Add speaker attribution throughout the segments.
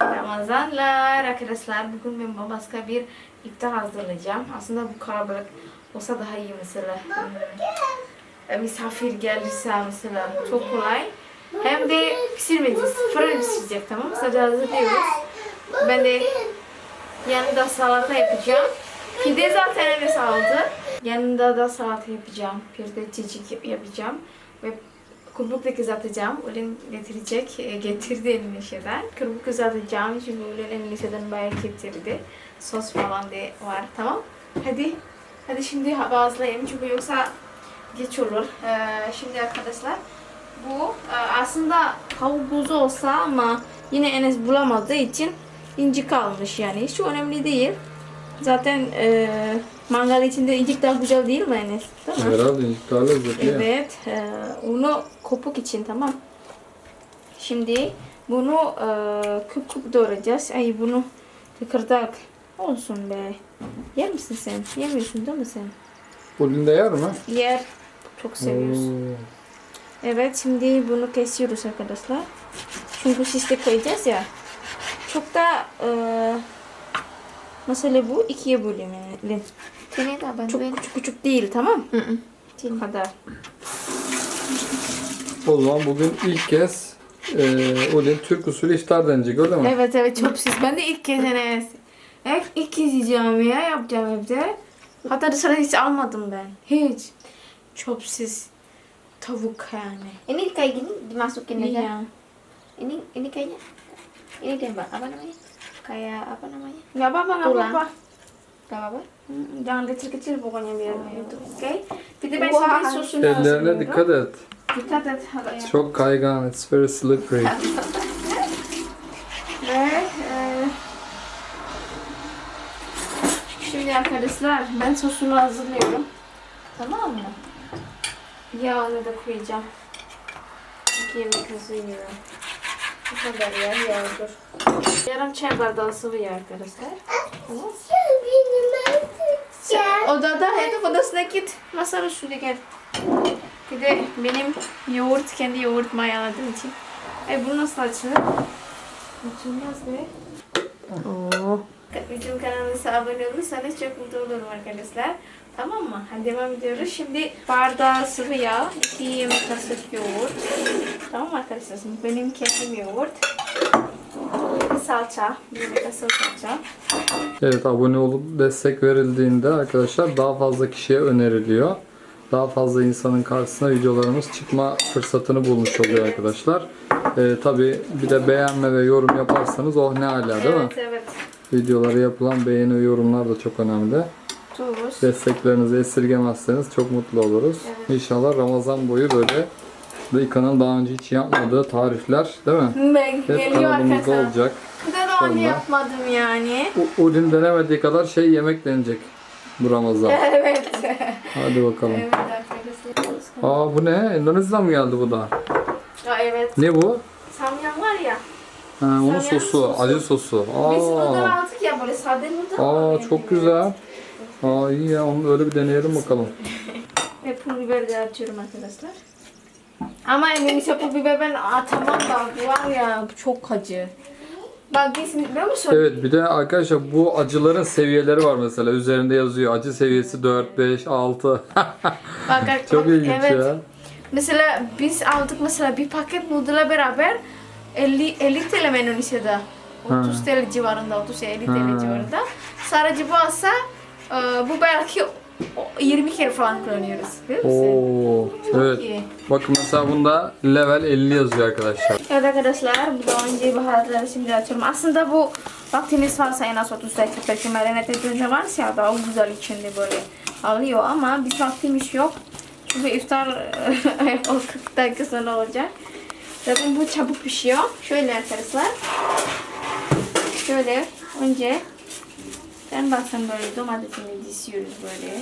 Speaker 1: Ramazanlar arkadaşlar. Bugün ben başka bir iftar hazırlayacağım. Aslında bu kalabalık olsa daha iyi mesela. Hmm, Misafir gelirse mesela çok kolay. Hem de pişirmeyeceğiz. Fırın pişirecek tamam mı? Sadece hazırlıyoruz. Ben de yanında salata yapacağım. Pide zaten Enes aldı. Yanında da salata yapacağım. Bir de cicik yapacağım. Ve Kurbuk da kızartacağım. Öğlen getirecek. e, Getirdi Enişe'den. Kurbuk kızartacağım. Çünkü öğlen Enişe'den bayağı getirdi. Sos falan da var. Tamam. Hadi. Hadi şimdi bazılayayım. Çünkü yoksa geç olur. Ee, şimdi arkadaşlar bu e, aslında tavuk buzu olsa ama yine Enes bulamadığı için inci kalmış yani. Hiç önemli değil. Zaten e, mangal içinde incik daha güzel değil mi Enes? Değil mi?
Speaker 2: Herhalde incik daha lezzetli.
Speaker 1: Evet. E, onu kopuk için tamam. Şimdi bunu e, küp küp doğrayacağız. Ay bunu kıkırdak olsun be. Yer misin sen? Yemiyorsun değil mi sen?
Speaker 2: Bugün de yer mi?
Speaker 1: Yer. Çok seviyoruz. Evet şimdi bunu kesiyoruz arkadaşlar. Çünkü şişte koyacağız ya. Çok da e, mesela bu ikiye bölümeli.
Speaker 3: Sini tak bantuin.
Speaker 1: Çok küçük küçük değil tamam?
Speaker 3: Mm-mm.
Speaker 1: Bu kadar.
Speaker 2: O zaman bugün ilk kez e, Odin Türk usulü iftar deneyecek öyle mi?
Speaker 1: Evet evet çok şiş. Ben de ilk kez Enes. Evet ilk kez yiyeceğim ya yapacağım evde. Hatta dışarıda hiç almadım ben. Hiç. Çopsiz tavuk yani.
Speaker 3: Ini kayak gini dimasukin aja.
Speaker 1: Ya.
Speaker 3: Ini ini kayaknya ini deh mbak apa namanya? Kayak apa namanya?
Speaker 1: Gak apa-apa gak
Speaker 3: Tulang.
Speaker 1: apa-apa.
Speaker 3: Gak apa-apa.
Speaker 1: Jangan kecil-kecil pokoknya biar itu. Oke. Bir de ben
Speaker 3: Wah.
Speaker 1: şimdi sosunu
Speaker 2: Ellerine dikkat et.
Speaker 1: Dikkat et.
Speaker 2: Çok kaygan. It's very slippery.
Speaker 1: Ve e, şimdi arkadaşlar ben sosunu hazırlıyorum. Tamam mı? Yağını da koyacağım. İki yemek kaşığı yağı. Bu kadar ya yağdır. Yarım çay bardağı sıvı yağ arkadaşlar. Tamam. Odada hedef odasına git. Masada şurada gel. Bir de benim yoğurt, kendi yoğurt mayaladığım için. E bu nasıl açılır? Açılmaz be. Oo. Bizim kanalımıza abone olursanız çok mutlu olurum arkadaşlar. Tamam mı? Hadi devam ediyoruz. Şimdi bardağı sıvı yağ, 2 yemek kaşık yoğurt. Tamam mı arkadaşlar? Benim kendim yoğurt. Salça, bir yemek kaşığı salça.
Speaker 2: Evet abone olup destek verildiğinde arkadaşlar daha fazla kişiye öneriliyor. Daha fazla insanın karşısına videolarımız çıkma fırsatını bulmuş oluyor arkadaşlar. Ee, Tabi bir de beğenme ve yorum yaparsanız oh ne hala değil mi?
Speaker 1: Evet evet.
Speaker 2: Videolara yapılan beğeni ve yorumlar da çok önemli.
Speaker 1: Tuz.
Speaker 2: Desteklerinizi esirgemezseniz çok mutlu oluruz.
Speaker 1: Evet.
Speaker 2: İnşallah Ramazan boyu böyle Dayıkan'ın daha önce hiç yapmadığı tarifler değil mi?
Speaker 1: Ben
Speaker 2: Hep kanalımızda
Speaker 1: arkadaşlar.
Speaker 2: olacak. İnşallah.
Speaker 1: yapmadım yani.
Speaker 2: U- Udin denemediği kadar şey yemek denecek bu Ramazan.
Speaker 1: Evet.
Speaker 2: Hadi bakalım.
Speaker 1: evet arkadaşlar.
Speaker 2: Aa bu ne? Endonezya'dan mı geldi bu da?
Speaker 1: Aa, evet.
Speaker 2: Ne bu?
Speaker 1: Samyang var ya.
Speaker 2: Ha, onun
Speaker 1: Samyang
Speaker 2: sosu,
Speaker 1: sosu.
Speaker 2: acı sosu.
Speaker 1: Biz noodle
Speaker 2: Aa,
Speaker 1: aldık ya böyle sade noodle.
Speaker 2: aa çok güzel. Aa iyi ya onu öyle bir deneyelim bakalım.
Speaker 1: Ve pul biber de atıyorum arkadaşlar. Ama eminim pul biber ben atamam da bu var ya bu çok acı. Bak biz biliyor musun?
Speaker 2: Evet bir de arkadaşlar bu acıların seviyeleri var mesela. Üzerinde yazıyor acı seviyesi 4, 5, 6.
Speaker 1: Bak, bak,
Speaker 2: çok
Speaker 1: bak,
Speaker 2: ilginç
Speaker 1: evet.
Speaker 2: ya.
Speaker 1: Mesela biz aldık mesela bir paket noodle'la beraber 50 50 TL mi Indonesia'da? 30 TL civarında, 30 50 TL civarında. Sadece bu alsa e, bu belki 20 kere falan kullanıyoruz. Biliyor musun?
Speaker 2: Oo, evet.
Speaker 1: iyi.
Speaker 2: Bakın mesela bunda level 50 yazıyor arkadaşlar.
Speaker 1: Evet arkadaşlar bu da önce baharatları şimdi açıyorum. Aslında bu vaktiniz varsa en az 30 dakika belki marinate edince varsa daha güzel içinde böyle alıyor ama biz vaktimiz yok. Çünkü iftar o 40 dakika sonra olacak. Zaten bu çabuk pişiyor. Şöyle arkadaşlar. Şöyle önce ben baksam böyle domatesini diziyoruz böyle.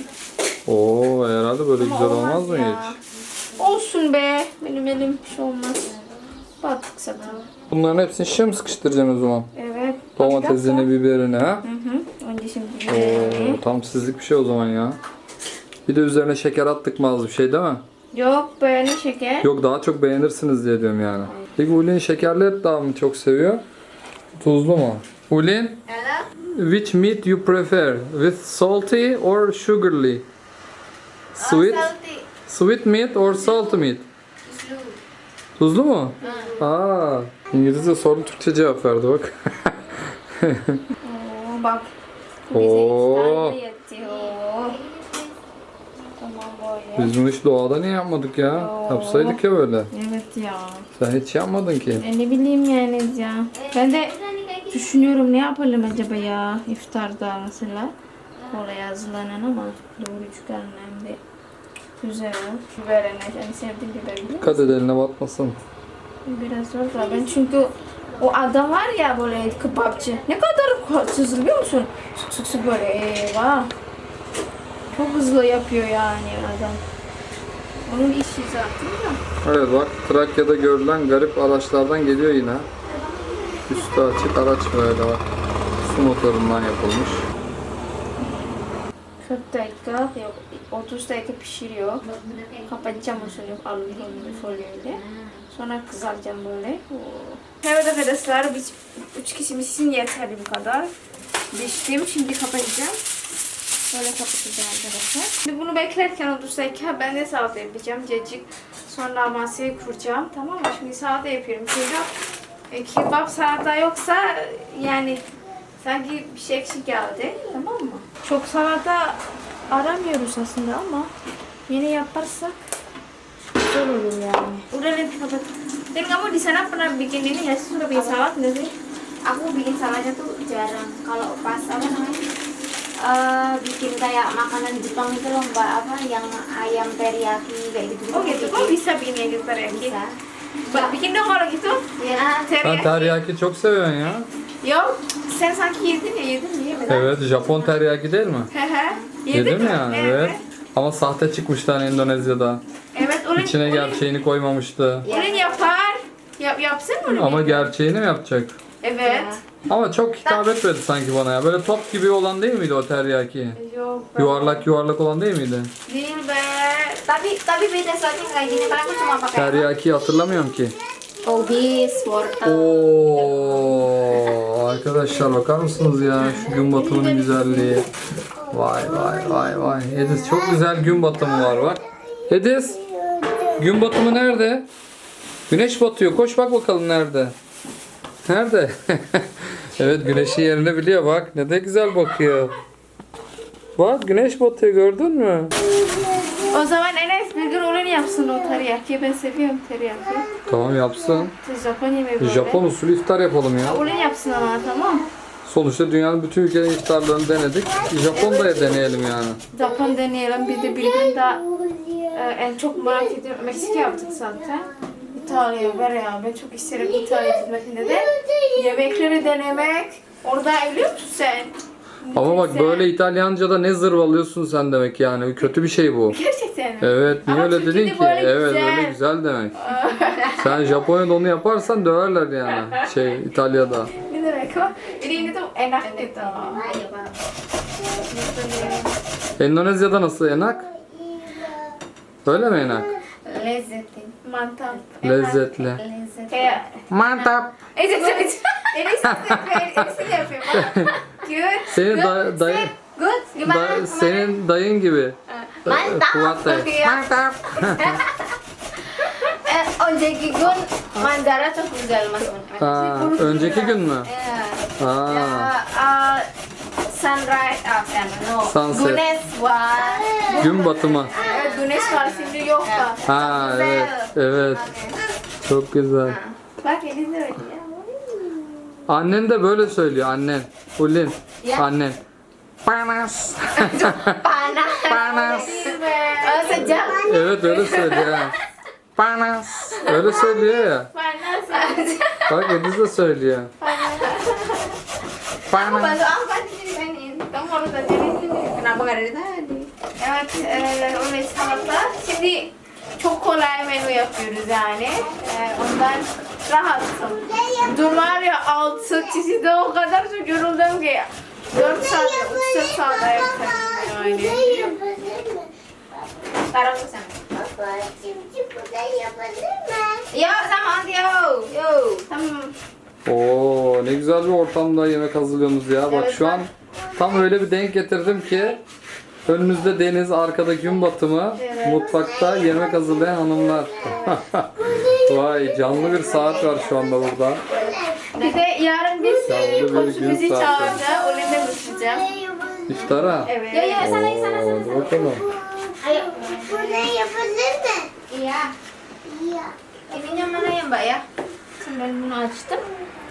Speaker 2: Oo herhalde böyle
Speaker 1: Ama
Speaker 2: güzel olmaz mı
Speaker 1: ya.
Speaker 2: hiç?
Speaker 1: Olsun be. Benim elim bir şey olmaz. Battık zaten.
Speaker 2: Bunların hepsini şişe mi sıkıştıracaksın o zaman?
Speaker 1: Evet.
Speaker 2: Domatesini, biberini ha?
Speaker 1: Hı hı. Önce şimdi
Speaker 2: Oo,
Speaker 1: biberini.
Speaker 2: tam sizlik bir şey o zaman ya. Bir de üzerine şeker attık mı az bir şey değil mi?
Speaker 1: Yok böyle şeker.
Speaker 2: Yok daha çok beğenirsiniz diye diyorum yani. Peki Uli'nin şekerli et daha mı çok seviyor? Tuzlu mu? Ulin,
Speaker 3: Hello?
Speaker 2: Which meat you prefer? With salty or sugarly? Sweet,
Speaker 3: Salty.
Speaker 2: sweet meat or salty meat? Tuzlu mu? Aa, İngilizce sorun Türkçe cevap verdi bak.
Speaker 1: Oo, bak.
Speaker 2: Oo.
Speaker 1: Bize.
Speaker 2: Biz bunu hiç doğada niye yapmadık ya?
Speaker 1: Oo.
Speaker 2: Yapsaydık ya böyle.
Speaker 1: Evet ya.
Speaker 2: Sen hiç yapmadın ki.
Speaker 1: E ne bileyim yani ya. Ben de düşünüyorum ne yapalım acaba ya iftarda mesela. Kolay hazırlanan ama doğru çıkarılan de güzel. Biber en sevdiğim biber biliyor musun?
Speaker 2: Dikkat et eline batmasın.
Speaker 1: Biraz zor da ben çünkü o adam var ya böyle kebapçı. Ne kadar hızlı biliyor musun? Sık sık sık böyle eyvah. Çok hızlı yapıyor yani adam. Onun işi zaten da.
Speaker 2: Evet bak Trakya'da görülen garip araçlardan geliyor yine. Üstü açık araç böyle bak. Su motorundan yapılmış.
Speaker 1: 40 dakika yok 30 dakika pişiriyor. Kapatacağım usulü alüminyum folyoyla. Sonra kızartacağım böyle. Oo. Evet arkadaşlar biz 3 kişimiz için yeterli bu kadar. Piştim şimdi kapatacağım. Böyle kapatacağım arkadaşlar. Şimdi bunu beklerken 30 dakika ben de salata yapacağım cacık. Sonra masayı kuracağım tamam mı? Şimdi salata yapıyorum. Çünkü e, kebap salata yoksa yani sanki bir şey eksik geldi. Tamam mı? Çok salata aramıyoruz aslında ama yine yaparsak zor olur yani. Udah nih kapat. Dan kamu di sana pernah bikin ini sih? Suka bikin salad nggak sih?
Speaker 3: Aku bikin saladnya tuh jarang. Kalau pas apa namanya? eh, bikin kayak makanan Jepang itu loh mbak apa yang ayam teriyaki kayak gitu
Speaker 1: Oh gitu, kok bisa bikin gitu teriyaki?
Speaker 3: bisa
Speaker 1: Mbak bikin dong kalau gitu.
Speaker 3: ya
Speaker 2: Sen
Speaker 1: Teriyaki.
Speaker 2: teriyaki çok seviyorsun ya.
Speaker 1: Yok, sen sanki yedin ya yedin mi? Yemedin.
Speaker 2: Evet Japon teriyaki değil mi?
Speaker 1: Hı hı.
Speaker 2: Yedim
Speaker 1: mi?
Speaker 2: ya evet. Ama sahte çıkmıştı hani Endonezya'da.
Speaker 1: Evet, Ulin,
Speaker 2: İçine
Speaker 1: Ulin,
Speaker 2: gerçeğini koymamıştı.
Speaker 1: Ulin yapar. Yap, yapsın mı
Speaker 2: Ama
Speaker 1: Ulin?
Speaker 2: gerçeğini mi yapacak?
Speaker 1: Evet.
Speaker 2: Ama çok hitap etmedi sanki bana ya. Böyle top gibi olan değil miydi o teriyaki?
Speaker 1: Yok.
Speaker 2: Yuvarlak yuvarlak olan değil miydi?
Speaker 1: Değil be.
Speaker 3: Tapi tapi beda soalnya kayak gini kan aku cuma pakai
Speaker 2: Teriyaki hatırlamıyorum ki.
Speaker 3: obis wortel
Speaker 2: Oo arkadaşlar bakar mısınız ya şu gün batımının güzelliği. Vay vay vay vay. Edis çok güzel gün batımı var bak. Edis gün batımı nerede? Güneş batıyor. Koş bak bakalım nerede? Nerede? evet güneşin yerini biliyor bak. Ne de güzel bakıyor. Bak güneş batıyor gördün mü?
Speaker 1: O zaman Enes bir gün Ulin yapsın o teriyaki. Ben seviyorum teriyaki.
Speaker 2: Tamam yapsın.
Speaker 1: Japon yemeği böyle.
Speaker 2: Japon usulü iftar yapalım ya.
Speaker 1: Ulin yapsın ama tamam.
Speaker 2: Sonuçta dünyanın bütün ülkelerin iftarlarını denedik. Japonya'da deneyelim yani.
Speaker 1: Japon deneyelim. Bir de bir gün daha e, en çok merak ediyorum. Meksika yaptık zaten. İtalya var ya ben çok isterim İtalya gitmesinde de yemekleri denemek. Orada biliyor musun sen?
Speaker 2: Ama bak
Speaker 1: Sen-
Speaker 2: böyle İtalyanca'da ne zırvalıyorsun sen demek yani. Kötü bir şey bu.
Speaker 1: Gerçekten mi?
Speaker 2: Evet niye
Speaker 1: Ama
Speaker 2: öyle
Speaker 1: Türkiye'de
Speaker 2: dedin ki?
Speaker 1: böyle
Speaker 2: Evet
Speaker 1: güzel.
Speaker 2: öyle güzel demek. Sen Japonya'da onu yaparsan döverler yani. Şey İtalya'da.
Speaker 1: Ne demek o? Ini ini tuh enak
Speaker 2: Endonezya'da nasıl enak? Öyle mi enak?
Speaker 3: lezzetli
Speaker 1: Mantap.
Speaker 2: Lezzetli.
Speaker 3: lezzet
Speaker 1: Kayak
Speaker 2: Mantap.
Speaker 1: İni ini ini sih yapıyor. Good.
Speaker 2: Senin da, dayı,
Speaker 3: good gimana
Speaker 2: da- senin dayın gibi.
Speaker 3: Mantap.
Speaker 2: Fuat dayı. Mantap.
Speaker 3: eh ojeki gun mandara çok güzel mas
Speaker 2: Aa, önceki gün mü?
Speaker 3: ya
Speaker 2: Aa,
Speaker 3: uh, sunrise ah sen no
Speaker 2: Sunset.
Speaker 3: Güneş var
Speaker 2: gün batımı.
Speaker 1: Evet, güneş var şimdi yok da.
Speaker 2: Ha evet. Evet. Çok güzel.
Speaker 1: Bak elinde öyle ya.
Speaker 2: Annen de böyle söylüyor annen. Ulin.
Speaker 3: Ya.
Speaker 2: Annen. Panas.
Speaker 3: panas
Speaker 2: Panas.
Speaker 3: sejak
Speaker 2: Evet öyle söylüyor. ha. Panas. Öyle söylüyor ya.
Speaker 1: Panas.
Speaker 2: Bak Ediz de söylüyor. Panas.
Speaker 3: bantu apa diceritain
Speaker 1: Kamu harus dari sini.
Speaker 3: kenapa gak dari tadi
Speaker 1: Evet, e, öyle salata. Şimdi çok kolay menü yapıyoruz yani. E, ondan rahatım. Dün var ya altı çeşidi o kadar çok yoruldum ki. 4 saat, 3 saat ayakta yani.
Speaker 4: yapabilir mi?
Speaker 3: yo sama yo yo
Speaker 1: Tamam.
Speaker 2: Oo Oo, ne güzel bir ortamda yemek hazırlıyorsunuz ya. Bak
Speaker 1: Evet,
Speaker 2: şu an tam öyle bir denk getirdim ki önünüzde deniz, arkada gün batımı,
Speaker 1: Evet.
Speaker 2: mutfakta yemek hazırlayan hanımlar. Vay canlı bir saat var şu anda burada.
Speaker 1: Bir de yarın biz
Speaker 2: Canlı bir
Speaker 1: komşu
Speaker 2: gün
Speaker 1: bizi
Speaker 2: saati.
Speaker 1: Onunla götüreceğim.
Speaker 2: İftara.
Speaker 1: Evet.
Speaker 3: Ya ya sana sana
Speaker 2: Oo,
Speaker 3: sana.
Speaker 2: hadi bakalım.
Speaker 3: Ayo.
Speaker 4: Bunu mı?
Speaker 3: Iya.
Speaker 4: Ya.
Speaker 3: Ininya mana ya Mbak ya?
Speaker 1: Şimdi ben bunu açtım.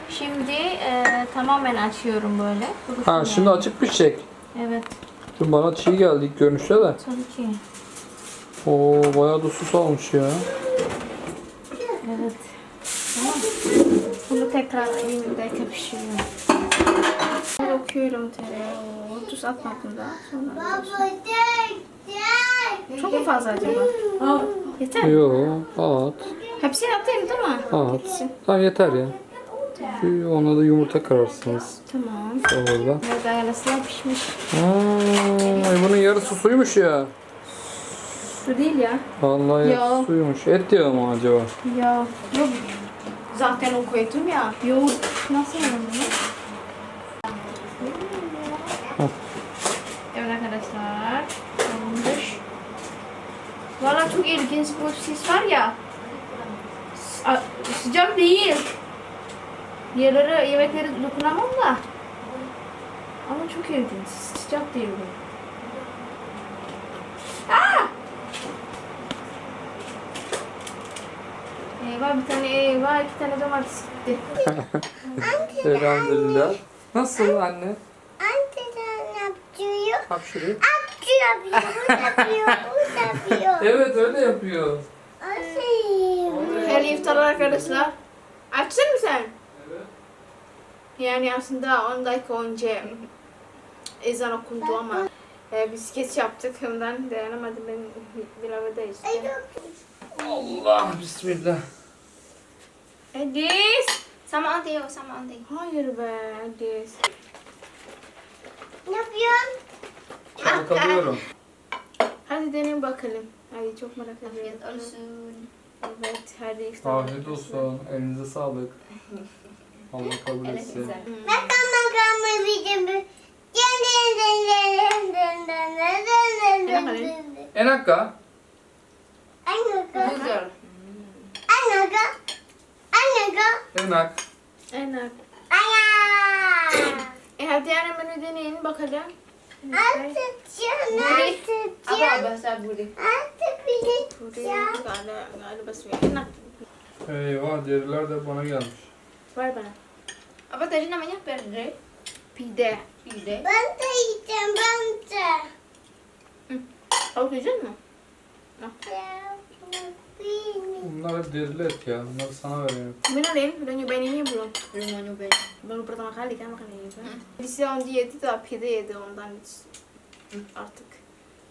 Speaker 1: Şimdi e, tamamen açıyorum böyle. Kurusun
Speaker 2: Ha
Speaker 1: yani.
Speaker 2: şimdi açık pişecek.
Speaker 1: Evet.
Speaker 2: Dur bana çiğ geldi ilk görünüşte de.
Speaker 1: Tabii ki.
Speaker 2: Oo bayağı da sus almış ya.
Speaker 1: Evet. Tamam. Bunu tekrar elimde pişiriyorum. Okuyorum tereyağı. Tuz atmadım daha. Sonra. Çok mu fazla acaba? Yeter.
Speaker 2: Yo at.
Speaker 1: Hepsini atayım değil mi?
Speaker 2: At.
Speaker 1: Hepsi.
Speaker 2: Tamam yeter ya. Bir Ona da yumurta kırarsınız.
Speaker 1: Tamam.
Speaker 2: Orada.
Speaker 1: Ve arasına pişmiş.
Speaker 2: Aa, ay bunun yarısı suymuş ya.
Speaker 1: Su değil ya.
Speaker 2: Vallahi
Speaker 1: Ya.
Speaker 2: suymuş. Et diyor mu acaba?
Speaker 1: Ya. Yok. Zaten o koydum ya. Yoğurt. Nasıl yapalım? Evet arkadaşlar. Olmuş. Valla çok ilginç bu sis var ya. S- a- Sıcak değil. Diğerleri yemekleri dokunamam da. Ama çok ilginç. Sıcak değil bu. Aa! Eyvah bir tane eyvah iki tane domates gitti.
Speaker 2: Elhamdülillah. Nasıl anne?
Speaker 4: Anne ne yapıyor?
Speaker 2: Şuraya.
Speaker 4: Yapıyor, yapıyor, bu yapıyor.
Speaker 2: Evet öyle yapıyor.
Speaker 1: Hayırlı iftarlar arkadaşlar. Açsın? Yani aslında 10 dakika önce ezan okundu ama e, biz geç yaptık. Ondan dayanamadım ben bir arada işte.
Speaker 2: Allah bismillah.
Speaker 1: Edis!
Speaker 3: Sama ante yuk, sama ante.
Speaker 1: Hayır be Edis.
Speaker 4: Ne yapıyorsun?
Speaker 2: Çalkalıyorum.
Speaker 1: Hadi deneyin bakalım. Hadi çok merak ediyorum.
Speaker 3: Afiyet olsun.
Speaker 1: Evet hadi.
Speaker 2: Afiyet olsun. Elinize sağlık. Allah kabul etsin.
Speaker 4: Hmm.
Speaker 2: En hakka.
Speaker 3: Güzel.
Speaker 1: Enak.
Speaker 4: Enak.
Speaker 1: E hadi anne bana deneyin bakalım.
Speaker 4: Ama
Speaker 3: basar buri.
Speaker 1: Buri galiba suya. Enak.
Speaker 2: Eyvah deriler de bana gelmiş.
Speaker 1: Ver bana.
Speaker 3: Apa tadi namanya perde?
Speaker 1: Pide.
Speaker 3: Pide.
Speaker 4: Ben de yiyeceğim, ben de.
Speaker 1: Tavuk yiyecek misin?
Speaker 2: Bunlar hep derili et ya. Bunları sana veriyorum.
Speaker 1: Benerin, udah nyobain ini belum?
Speaker 3: Belum mau nyobain.
Speaker 1: Baru pertama kali kan makan ini kan. Di sini on diyeti de pide yedi ondan hiç artık.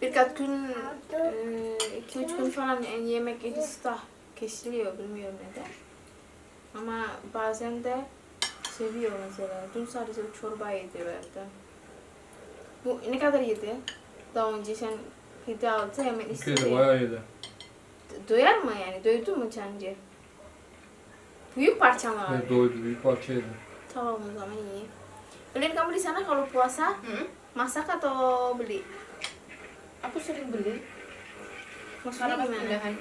Speaker 1: Birkaç gün, e, iki üç gün falan yemek edisi de kesiliyor bilmiyorum neden. Ama bazen de seviyor mesela. Dün sadece çorba yedi evde. Bu ne kadar yedi? Daha önce sen pide aldı hemen istedi.
Speaker 2: de bayağı yedi.
Speaker 1: Doyar mı yani? Doydu mu sence? Büyük parça mı?
Speaker 2: Evet doydu. Büyük parça yedi.
Speaker 1: Tamam o zaman iyi. Kalian kamu di sana kalau puasa
Speaker 3: Hmm?
Speaker 1: masak atau beli?
Speaker 3: Aku sering beli.
Speaker 1: Maksudnya gimana?
Speaker 3: pindahan.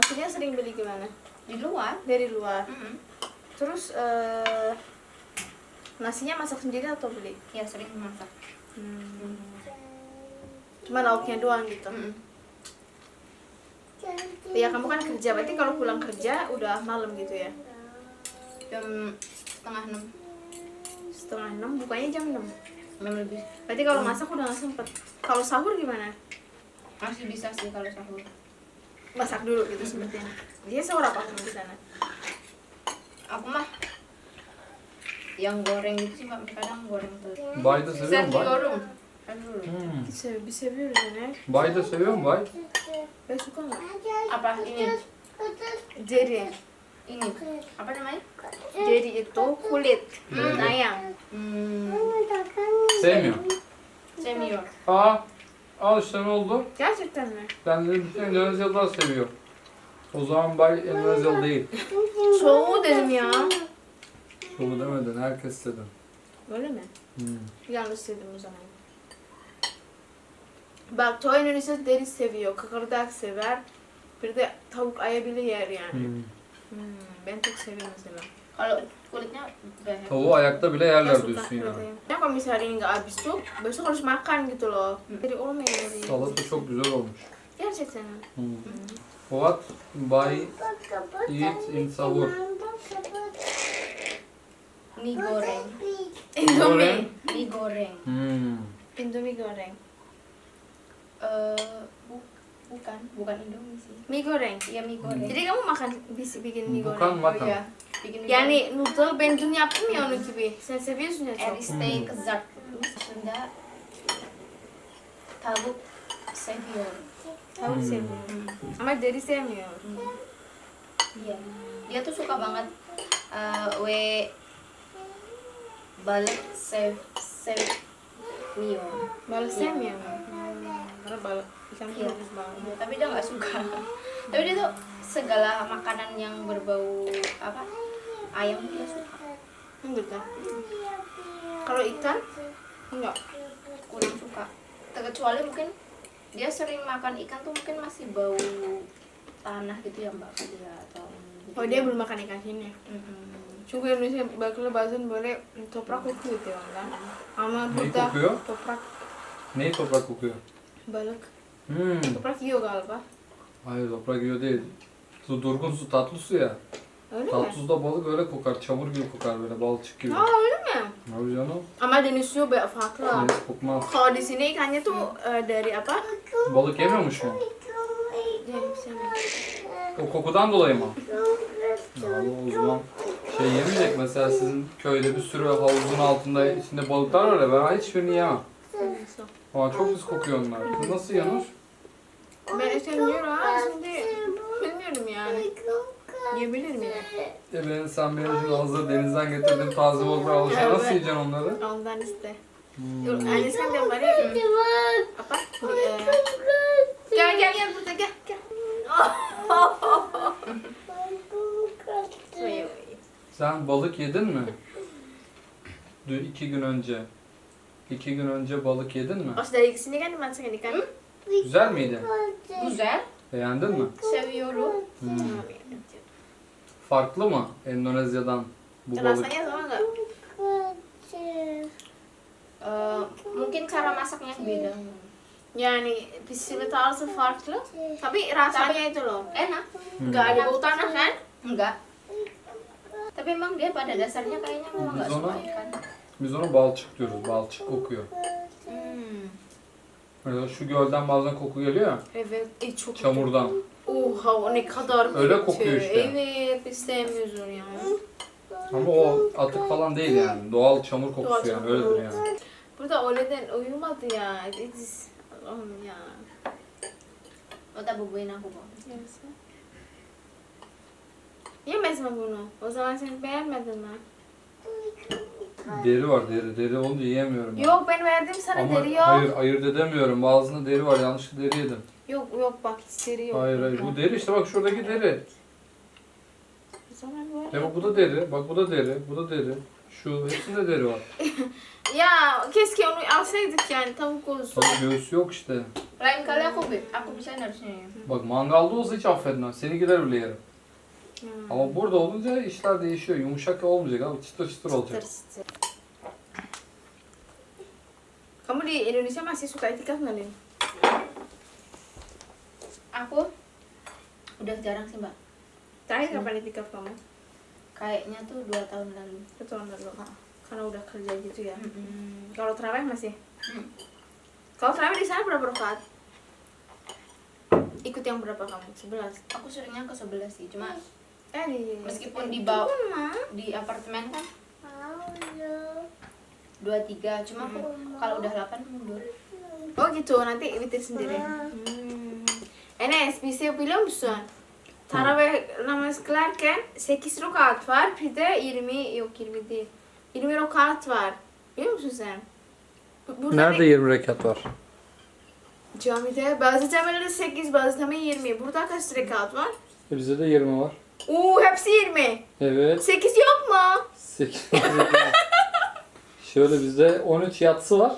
Speaker 1: Maksudnya sering beli gimana?
Speaker 3: Di luar.
Speaker 1: Dari luar.
Speaker 3: Mm-mm.
Speaker 1: Terus eh, nasinya masak sendiri atau beli?
Speaker 3: Ya sering masak.
Speaker 1: Hmm. Cuma lauknya doang gitu.
Speaker 3: Mm-mm.
Speaker 1: Ya kamu kan kerja, berarti kalau pulang kerja udah malam gitu ya?
Speaker 3: Jam setengah enam.
Speaker 1: Setengah enam, bukanya jam enam.
Speaker 3: Enam lebih.
Speaker 1: Berarti kalau masak udah nggak sempet. Kalau sahur gimana?
Speaker 3: Masih bisa sih kalau sahur.
Speaker 1: Masak dulu gitu sebetulnya. Dia sahur apa kamu di sana?
Speaker 3: Aku mah yang goreng gitu sih Mbak. kadang goreng.
Speaker 2: Bay seviyor musun bay?
Speaker 3: Seviyorum. Seviyorum.
Speaker 2: Hmm.
Speaker 1: Biz, sev biz seviyoruz yani.
Speaker 2: Bay da seviyor musun bay?
Speaker 1: Ben suka nggak?
Speaker 3: Apa ini?
Speaker 1: Jeri.
Speaker 3: Ini. Apa namanya?
Speaker 1: Jeri itu kulit ayam.
Speaker 3: Hmm,
Speaker 2: Sevmiyor.
Speaker 3: senior.
Speaker 2: Aa. Al işte ne oldu?
Speaker 1: Gerçekten mi?
Speaker 2: Ben de bütün Endonezyalılar seviyor. O zaman Bay Endonezyalı değil.
Speaker 1: Çoğu dedim ya.
Speaker 2: Bunu demedin. Herkes dedi.
Speaker 1: Öyle mi?
Speaker 2: Hmm.
Speaker 1: Yanlış dedim o zaman. Bak çoğu Indonesia deri seviyor. Kıkırdak sever. Bir de tavuk ayabilir yer yani.
Speaker 2: Hmm.
Speaker 1: Hmm, ben çok seviyorum mesela.
Speaker 3: Kalau kulitnya banyak.
Speaker 2: Tavuğu ayakta bile yerler diyorsun ya.
Speaker 1: katanya. Ya kalau misalnya ini nggak habis tuh, besok harus makan gitu loh. Jadi olmuyor dari.
Speaker 2: Salata çok güzel olmuş.
Speaker 1: Gerçekten.
Speaker 2: Hmm. What Bay eat in sahur?
Speaker 3: Mie goreng.
Speaker 1: Indomie.
Speaker 3: Mie goreng.
Speaker 2: Hmm.
Speaker 1: Indomie goreng.
Speaker 3: Eh, bu- bukan, bukan Indomie sih.
Speaker 1: Mie goreng.
Speaker 3: Iya mie goreng.
Speaker 1: Jadi kamu makan bisa bikin mie
Speaker 2: Bukan
Speaker 1: goreng.
Speaker 2: makan.
Speaker 3: iya. Bikin mie
Speaker 1: Yani noodle ben dün yaptım ya onun gibi. Sen seviyorsun ya çok.
Speaker 3: Eristay kızart. Sunda tavuk seviyor.
Speaker 1: Tavuk
Speaker 2: Hmm.
Speaker 1: seviyorum. Ama deri sevmiyor.
Speaker 3: Iya. Dia tuh suka banget eh, we balet sev sev mio.
Speaker 1: Balık sevmiyor mu? Karena balık ikan
Speaker 3: Iya.
Speaker 1: bagus banget.
Speaker 3: Tapi dia nggak suka. Tapi dia tuh segala makanan yang berbau apa ayam dia suka.
Speaker 1: Gitu. Kalau ikan enggak.
Speaker 3: Kurang suka. Terkecuali mungkin dia sering makan ikan tuh mungkin masih bau tanah gitu ya mbak dia atau gitu.
Speaker 1: Oh dia belum makan ikan sini.
Speaker 3: Mm-mm.
Speaker 1: Çünkü Indonesia bakılı bazen böyle toprak kokuyor diyorlar. Ama
Speaker 2: Neyi
Speaker 1: burada
Speaker 2: kokuyor?
Speaker 1: toprak
Speaker 2: Neyi toprak kokuyor?
Speaker 1: Balık.
Speaker 2: Hmm.
Speaker 1: Toprak yiyor galiba.
Speaker 2: Hayır toprak yiyor değil. Su durgun su tatlı su ya.
Speaker 1: Öyle mi?
Speaker 2: Tatlı suda balık öyle kokar. Çamur gibi kokar böyle balçık gibi.
Speaker 1: Aa öyle mi?
Speaker 2: Abi canım.
Speaker 1: Ama deniz suyu böyle farklı.
Speaker 2: Deniz kokmaz.
Speaker 1: Kalau di sini ikannya tuh eh, dari apa?
Speaker 2: Balık yemiyormuş mu?
Speaker 1: Dari sana.
Speaker 2: O kokudan dolayı mı? Abi o zaman şey yemeyecek mesela sizin köyde bir sürü havuzun altında içinde balıklar var ya ben hiçbirini yemem.
Speaker 1: Nasıl?
Speaker 2: Ama çok pis kokuyor onlar. Nasıl yiyorsunuz?
Speaker 1: Ben istemiyorum ha şimdi bilmiyorum yani. Yiyebilir miyim?
Speaker 2: E ben sen benim şimdi hazır denizden getirdiğim taze balıklar nasıl
Speaker 1: Evet.
Speaker 2: yiyeceksin onları?
Speaker 1: Ondan iste.
Speaker 2: Hmm.
Speaker 1: Yuk, Anis kan tiap hari apa? Eh, Gel gel gel burada gel gel.
Speaker 2: Sen balık yedin mi? Dün iki gün önce. İki gün önce balık yedin mi?
Speaker 1: Pas dari kesini kan dimasakin ikan.
Speaker 2: Güzel miydi?
Speaker 3: Güzel,
Speaker 2: Beğendin mi?
Speaker 3: seviyorum.
Speaker 2: Hmm. Farklı mı Endonezya'dan bu balık?
Speaker 1: Rasanya sama nggak?
Speaker 3: Eh, mungkin cara masaknya beda.
Speaker 1: Yani pişirme tarzı farklı. Tapi rasanya itu loh.
Speaker 3: Enak.
Speaker 1: Nggak ada bau tanah kan?
Speaker 3: enggak. Tapi emang dia pada dasarnya kayaknya memang nggak
Speaker 2: Biz
Speaker 3: suka ikan.
Speaker 2: Biz ona balçık diyoruz. Balçık kokuyor.
Speaker 1: Hmm.
Speaker 2: Mesela şu gölden bazen koku geliyor ya.
Speaker 1: Evet. Eh, çok
Speaker 2: Çamurdan.
Speaker 1: Oha ne kadar
Speaker 2: Öyle
Speaker 1: kötü.
Speaker 2: kokuyor işte.
Speaker 1: Evet istemiyorsun ya.
Speaker 2: Ama o atık falan değil yani. Doğal çamur kokusu
Speaker 1: Doğal
Speaker 2: yani.
Speaker 1: çamur.
Speaker 2: Öyledir yani.
Speaker 1: Burada öğleden uyumadı ya. İs... Allah'ım ya.
Speaker 3: Tak bubuin aku kok.
Speaker 1: Neyse. Yemez mi bunu? O zaman sen beğenmedin mi?
Speaker 2: Deri var deri. Deri olunca yiyemiyorum. ben.
Speaker 1: Yok ben verdim sana
Speaker 2: Ama
Speaker 1: deri yok.
Speaker 2: hayır ayırt edemiyorum. Bazısında deri var. Yanlışlıkla deri yedim.
Speaker 1: Yok yok bak hiç deri yok.
Speaker 2: Hayır hayır. Bu deri işte bak şuradaki deri.
Speaker 1: O zaman böyle.
Speaker 2: Ya bak bu da deri. Bak bu da deri. Bu da deri. Şu hepsinde deri var.
Speaker 1: Ya keşke onu alsaydık yani tavuk olsun.
Speaker 2: Tabii göğüsü yok işte.
Speaker 3: Lain kali aku aku bisa harusnya ya.
Speaker 2: Bak mangalda olsa hiç affetmem. Seni gider bile yerim.
Speaker 1: Hmm.
Speaker 2: Ama burada olunca işler değişiyor. Yumuşak olmayacak abi. Çıtır çıtır olacak.
Speaker 1: Çıtır çıtır. Kamu di Indonesia masih suka itikaf nggak, Lin?
Speaker 3: Aku udah jarang sih mbak.
Speaker 1: Terakhir kapan itikaf kamu?
Speaker 3: Kayaknya tuh dua tahun lalu.
Speaker 1: Satu tahun lalu. Karena udah kerja gitu ya.
Speaker 3: Mm-mm.
Speaker 1: Kalau terawih masih?
Speaker 3: Hmm.
Speaker 1: Kalau terawih di sana berapa rakaat? Ikut yang berapa kamu? 11.
Speaker 3: Aku seringnya ke sebelah sih, cuma
Speaker 1: Eh
Speaker 3: Meskipun di bawah- di apartemen kan dua tiga, cuma aku kalau udah 8 mundur.
Speaker 1: Oh gitu, nanti witir sendiri. Hmm. Enes, bir şey biliyor musun? Taravih namaz kılarken 8 rekat var, bir de 20, yok 20 değil. 20 rekat var. Biliyor musun sen? Bu- burada
Speaker 2: Nerede
Speaker 1: ne-
Speaker 2: 20 rekat var?
Speaker 1: Camide bazı camilerde 8, bazı camide 20. Burada kaç rekat var?
Speaker 2: E bizde de 20 var.
Speaker 1: Uuu hepsi 20.
Speaker 2: Evet.
Speaker 1: 8 yok mu?
Speaker 2: 8. Şöyle bizde 13 yatsı var.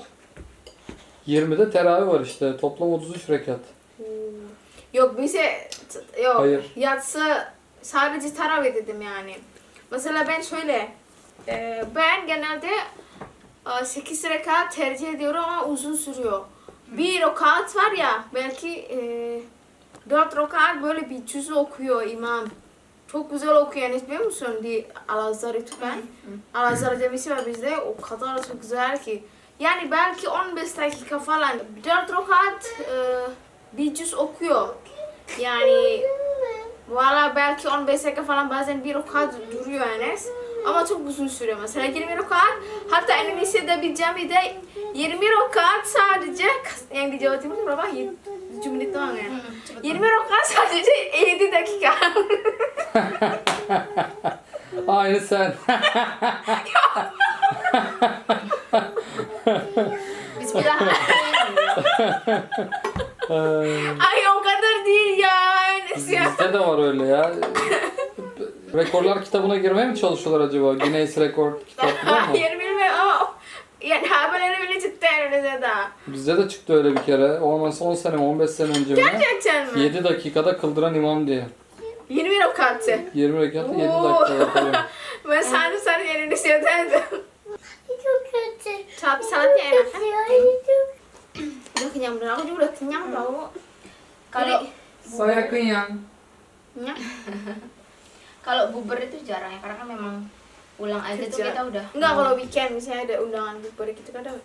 Speaker 2: 20'de teravih var işte. Toplam 33 rekat.
Speaker 1: Yok bize t- yok.
Speaker 2: Hayır.
Speaker 1: Yatsı sadece taravih dedim yani. Mesela ben şöyle e, ben genelde 8 rekat tercih ediyorum ama uzun sürüyor. Bir rekat var ya belki e, 4 rekat böyle bir cüz okuyor imam. Çok güzel okuyor yani biliyor musun? Di Al-Azhar itu kan. Al-Azhar Camisi var bizde o kadar çok güzel ki. Yani belki 15 dakika falan 4 rekat e, bir cüz okuyor. Yani valla belki 15 dakika falan bazen bir rekat duruyor Enes. Ama çok uzun sürüyor. Mesela 20 rekat hatta Indonesia'da bir camide 20 rekat sadece yang di Jawa Timur berapa? 7 menit doang ya. 20 rekat sadece 7 dakika.
Speaker 2: Aynı sen. Ay,
Speaker 1: Ay o kadar değil ya.
Speaker 2: Bizde de var öyle ya. Rekorlar kitabına girmeye mi çalışıyorlar acaba? Guinness Rekor kitap biliyor musun?
Speaker 1: Hayır bilmiyorum ama yani haberleri bile çıktı Endonezya'da.
Speaker 2: Bizde de çıktı öyle bir kere. Olmazsa 10 sene mi 15 sene önce mi?
Speaker 1: Gerçekten mi?
Speaker 2: 7 dakikada kıldıran imam diye.
Speaker 1: 20 rekatı.
Speaker 2: 20 rekat 7
Speaker 1: Oo.
Speaker 2: dakikada tabii.
Speaker 1: Ben sandım sandım Indonesia'daydım.
Speaker 4: Çok kötü.
Speaker 1: Salatnya enak kan?
Speaker 4: Çok
Speaker 1: Udah kenyang bener, aku juga udah kenyang tau.
Speaker 3: Kalau
Speaker 5: Saya kenyang.
Speaker 1: Kenyang.
Speaker 3: Kalau bubur itu jarang ya karena kan memang pulang aja tuh
Speaker 1: Kerja.
Speaker 3: kita udah
Speaker 1: Enggak kalau weekend misalnya ada undangan bubur gitu kadang.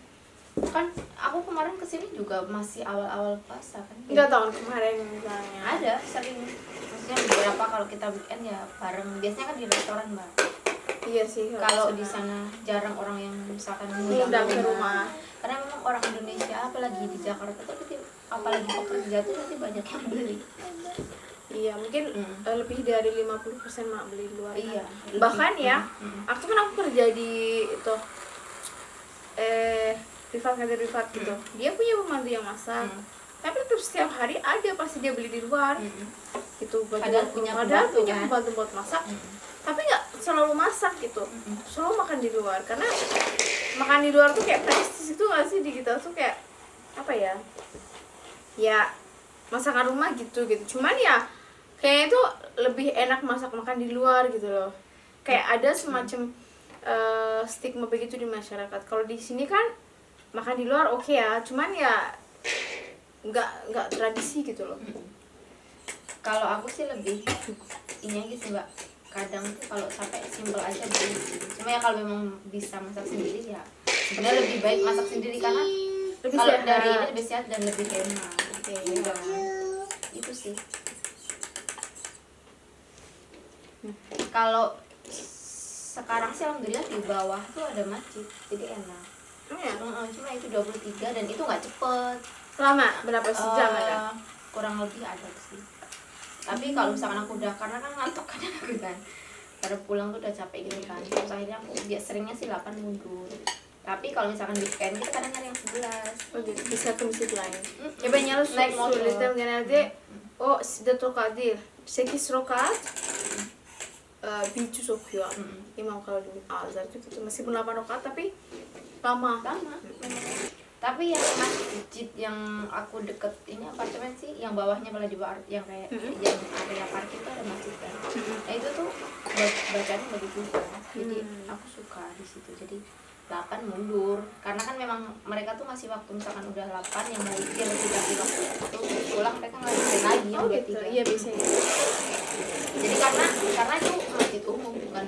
Speaker 3: kan aku kemarin ke sini juga masih awal-awal puasa kan
Speaker 1: Enggak tahun kemarin misalnya.
Speaker 3: ada sering maksudnya beberapa kalau kita weekend ya bareng biasanya kan di restoran mbak
Speaker 1: Iya sih.
Speaker 3: kalau
Speaker 1: di
Speaker 3: sana jarang orang yang misalkan
Speaker 1: Ngundang ke rumah.
Speaker 3: karena memang orang Indonesia apalagi di Jakarta tuh apalagi pekerja tuh nanti banyak yang beli
Speaker 1: Iya, mungkin eh, lebih dari 50% mak beli luar. kan.
Speaker 3: iya
Speaker 1: Bahkan ya,
Speaker 3: Hmm.
Speaker 1: aku kan aku kerja di itu eh privat kantor privat gitu. Dia punya pembantu yang masak.
Speaker 3: Hmm.
Speaker 1: Tapi tetap setiap hari ada pasti dia beli di luar. Gitu buat
Speaker 3: Padahal
Speaker 1: buat-
Speaker 3: punya
Speaker 1: padahal
Speaker 3: pembantu,
Speaker 1: punya
Speaker 3: kan?
Speaker 1: pembantu buat masak.
Speaker 3: Mm-mm.
Speaker 1: Tapi nggak selalu masak gitu.
Speaker 3: Mm-mm.
Speaker 1: Selalu makan di luar karena makan di luar tuh kayak prestis itu nggak sih di kita tuh kayak apa ya? Ya masakan rumah gitu gitu. Cuman ya kayaknya itu lebih enak masak makan di luar gitu loh. Kayak ada semacam eh, stigma begitu di masyarakat. Kalau di sini kan makan di luar oke ya, cuman ya nggak nggak tradisi gitu loh.
Speaker 3: kalau aku sih lebih ini sih mbak kadang tuh kalau sampai simpel aja beli cuma ya kalau memang bisa masak sendiri ya sebenarnya lebih baik masak sendiri karena
Speaker 1: Lebih
Speaker 3: kalau
Speaker 1: sehat.
Speaker 3: dari ini lebih sehat dan lebih hemat
Speaker 1: Oke,
Speaker 3: Iya. itu sih kalau sekarang sih alhamdulillah di bawah tuh ada masjid jadi enak.
Speaker 1: Oh ya?
Speaker 3: Cuma itu 23 dan itu nggak cepet.
Speaker 1: Lama? Berapa sejam
Speaker 3: Eh,
Speaker 1: ada?
Speaker 3: kurang lebih ada sih. Tapi kalau misalkan aku udah karena kan ngantuk kan aku kan. Karena pulang tuh udah capek gitu kan. Terus akhirnya aku dia seringnya sih 8 mundur. Tapi kalau misalkan weekend kita kadang nyari yang 11
Speaker 1: Oh gitu, bisa ke masjid lain. Ya ben yalan
Speaker 3: Naik motor.
Speaker 1: sulitem genelde o sidet rokat değil. 8 rokat eh, biju sokuyor.
Speaker 3: Mm.
Speaker 1: Imam kalau di Azhar itu. Meskipun 8 rokat tapi lama.
Speaker 3: memang. tapi yang masjid yang aku deket ini apartemen sih yang bawahnya malah di bar yang kayak
Speaker 1: Mm-mm.
Speaker 3: yang area parkir itu ada masjid kan nah itu tuh bacanya bagus juga jadi
Speaker 1: Hmm.
Speaker 3: aku suka di situ jadi 8 mundur karena kan memang mereka tuh masih waktu misalkan udah 8 yang mau witir tidak waktu itu pulang mereka ngelakuin lagi
Speaker 1: Oh
Speaker 3: udah
Speaker 1: gitu.
Speaker 3: tiga
Speaker 1: Iya gitu.
Speaker 3: jadi karena karena itu umum bukan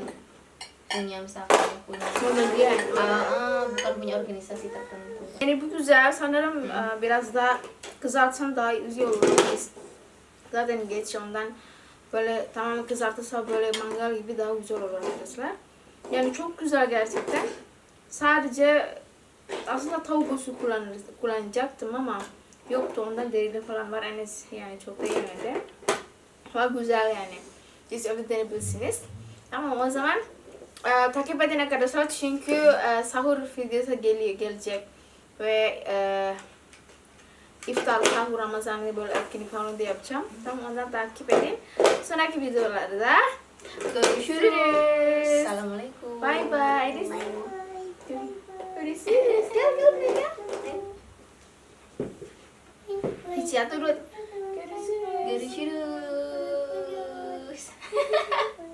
Speaker 3: punya misalkan punya
Speaker 1: Kemudian
Speaker 3: Ah, ah, bukan punya organisasi tertentu
Speaker 1: Yani bu güzel. Sanırım e, biraz daha kızartsan daha güzel olur. Biz zaten geç ondan böyle tamamen kızartırsa böyle mangal gibi daha güzel olur arkadaşlar. Yani çok güzel gerçekten. Sadece aslında tavuk kullanırız, kullanacaktım ama yoktu ondan derili falan var. Enes yani çok da yemedi. Ama güzel yani. Siz öyle denebilirsiniz. Tamam o zaman e, takip edin arkadaşlar çünkü e, sahur videosu geliyor gelecek ve e, iftar sahur Ramazan'ı böyle etkinlik falan da yapacağım. Tamam ondan takip edin. Sonraki videolarda görüşürüz.
Speaker 3: Assalamualaikum.
Speaker 1: Bye bye. Görüşürüz. Gel gel buraya. Hiç ya. Görüşürüz.
Speaker 3: Görüşürüz.